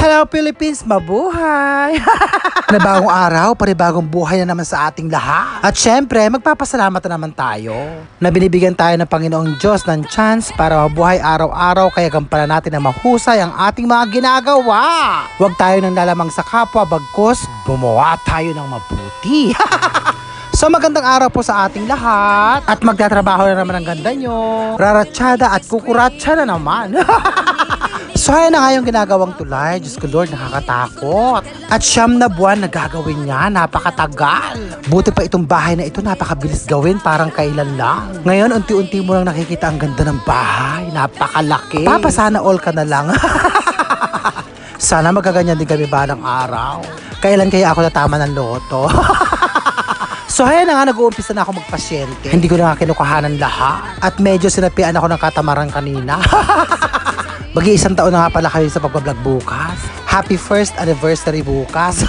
Hello Philippines, mabuhay! na bagong araw, panibagong buhay na naman sa ating lahat. At syempre, magpapasalamat na naman tayo na binibigyan tayo ng Panginoong Diyos ng chance para mabuhay araw-araw kaya gampanan natin na mahusay ang ating mga ginagawa. Huwag tayo nang lalamang sa kapwa, bagkos gumawa tayo ng mabuti. So magandang araw po sa ating lahat at magtatrabaho na naman ang ganda nyo. Raratsyada at kukuratsa na naman. so ayan na nga yung ginagawang tulay. Diyos ko Lord, nakakatakot. At siyam na buwan na gagawin niya, napakatagal. Buti pa itong bahay na ito, napakabilis gawin, parang kailan lang. Ngayon, unti-unti mo lang nakikita ang ganda ng bahay. Napakalaki. Papa, sana all ka na lang. sana magaganyan din kami balang araw. Kailan kaya ako natama ng loto? So ayan na nga, nag-uumpisa na ako magpasyente. Hindi ko na nga kinukuhanan lahat. At medyo sinapian ako ng katamaran kanina. Mag-iisang taon na nga pala kayo sa pagbablog bukas. Happy first anniversary bukas.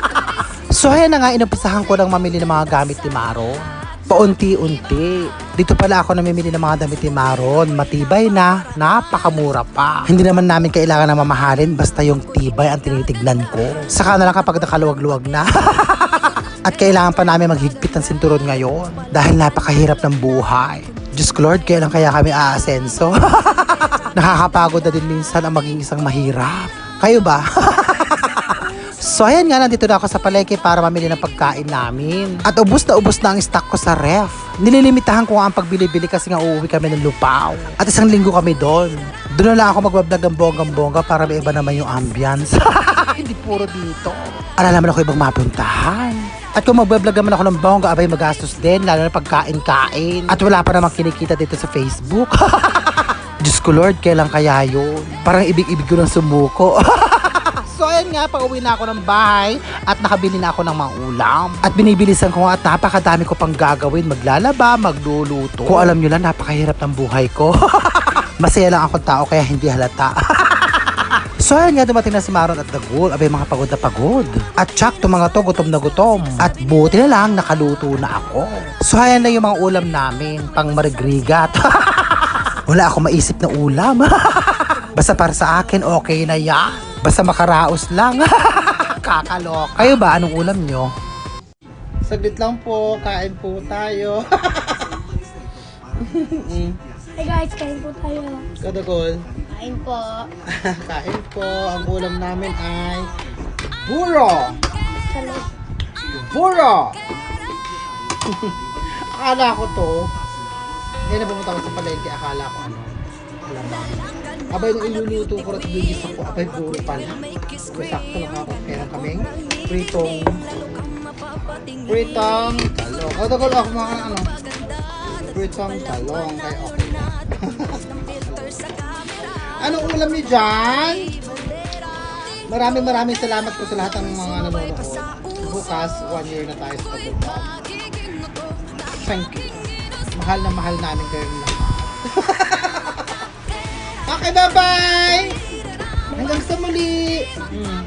so ayan na nga, inumpisahan ko lang mamili ng mga gamit ni Maron. Paunti-unti. Dito pala ako namimili ng mga damit ni Maron. Matibay na, napakamura pa. Hindi naman namin kailangan na mamahalin, basta yung tibay ang tinitignan ko. Saka na lang kapag nakaluwag-luwag na. At kailangan pa namin maghigpit ng sinturon ngayon dahil napakahirap ng buhay. Diyos ko Lord, kailan kaya kami aasenso? Nakakapagod na din minsan ang maging isang mahirap. Kayo ba? so ayan nga, nandito na ako sa palengke para mamili ng pagkain namin. At ubus na ubus na ang stock ko sa ref. Nililimitahan ko nga ang pagbili-bili kasi nga uuwi kami ng lupaw. At isang linggo kami doon. Doon na lang ako magbablog ng bonggang-bongga para may iba naman yung ambience. Hindi puro dito. Ala naman ako ibang mapuntahan. At kung magbablog naman ako ng bongga, abay magastos din, lalo na pagkain-kain. At wala pa namang kinikita dito sa Facebook. Diyos ko Lord, kailan kaya yun? Parang ibig-ibig ko ng sumuko. so ayan nga, pauwi na ako ng bahay at nakabili na ako ng mga ulam. At binibilisan ko at napakadami ko pang gagawin. Maglalaba, magluluto. Kung alam nyo lang, napakahirap ng buhay ko. Masaya lang akong tao kaya hindi halata. So ayan nga dumating na si Maron at Dagul, abay mga pagod na pagod. At tsak to mga to gutom na gutom. At buti na lang nakaluto na ako. So ayan na yung mga ulam namin, pang marigrigat. Wala ako maisip na ulam. Basta para sa akin okay na yan. Basta makaraos lang. Kakalok. Kayo ba anong ulam nyo? Saglit lang po, kain po tayo. Hey guys, kain po tayo. Kadagol. Kain po. kain po. Ang ulam namin ay buro. Buro! akala ko to, pumunta ko sa palengke, akala ko ano, alam mo. Abay nung iluluto ko at bigis ako, abay buro pala. So, sakto nakakapera kaming pritong, pritong talong. O, dagol ako mga ano, pritong talong, kaya okay na. Anong ulam niyo dyan? Maraming maraming salamat po sa lahat ng mga nanonood. Bukas, one year na tayo sa pagbablog. Thank you. Mahal na mahal namin kayong lahat. okay, bye-bye! Hanggang sa muli! Hmm.